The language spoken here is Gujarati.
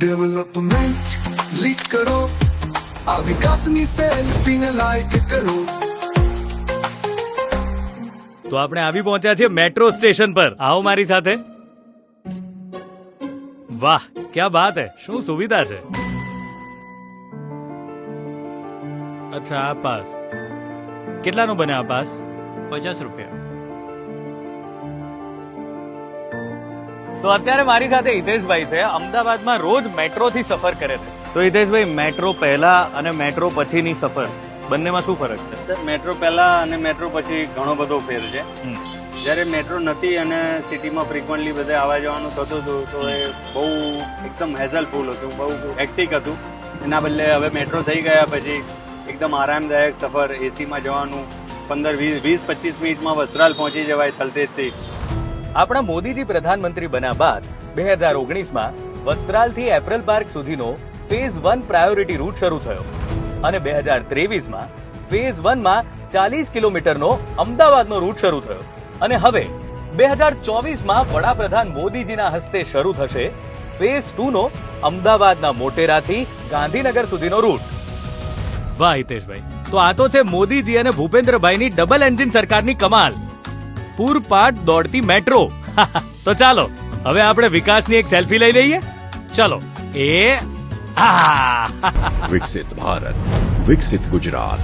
ડેવલપમેન્ટ ક્લિક કરો આ વિકાસની સેલ્ફીને લાઈક કરો તો આપણે આવી પહોંચ્યા છીએ મેટ્રો સ્ટેશન પર. આવો મારી સાથે. વાહ ક્યાં બાત હે? શું સુવિધા છે? અચ્છા આ પાસ. કેટલાનો બને આ પાસ? પચાસ રૂપિયા. તો અત્યારે મારી સાથે હિતેશભાઈ છે. અમદાવાદમાં રોજ મેટ્રોથી સફર કરે છે. તો હિતેશભાઈ મેટ્રો પહેલા અને મેટ્રો પછીની સફર બંનેમાં શું ફરક છે? સર મેટ્રો પહેલા અને મેટ્રો પછી ઘણો બધો ફેર છે. જ્યારે મેટ્રો નથી અને સિટીમાં ફ્રિકવન્ટલી બધે આવવા જવાનું થતું હતું તો એ બહુ એકદમ હેઝલફુલ હતું બહુ હેક્ટિક હતું. એના બદલે હવે મેટ્રો થઈ ગયા પછી એકદમ આરામદાયક સફર એસીમાં જવાનું પંદર વીસ વીસ પચીસ મિનિટમાં વસ્ત્રાલ પહોંચી જવાય થલતેજથી. આપણા મોદીજી પ્રધાનમંત્રી બન્યા બાદ બે હજાર ઓગણીસમાં વસ્ત્રાલથી એપ્રિલ પાર્ક સુધીનો ફેઝ વન પ્રાયોરિટી રૂટ શરૂ થયો. અને બે હજાર ત્રેવીસમાં ફેઝ વનમાં ચાલીસ કિલોમીટરનો અમદાવાદનો રૂટ શરૂ થયો. અને હવે બે હજાર ચોવીસમાં વડાપ્રધાન મોદીજીના હસ્તે શરૂ થશે ફેઝ ટુ નો અમદાવાદના મોટેરાથી ગાંધીનગર સુધીનો રૂટ. વાહ હિતેશભાઈ, તો આ તો છે મોદીજી અને ભૂપેન્દ્રભાઈની ડબલ એન્જિન સરકારની કમાલ. પૂરપાટ દોડતી મેટ્રો. તો ચાલો, હવે આપણે વિકાસની એક સેલ્ફી લઈ લઈએ. ચલો, એ વિકસિત ભારત, વિકસિત ગુજરાત.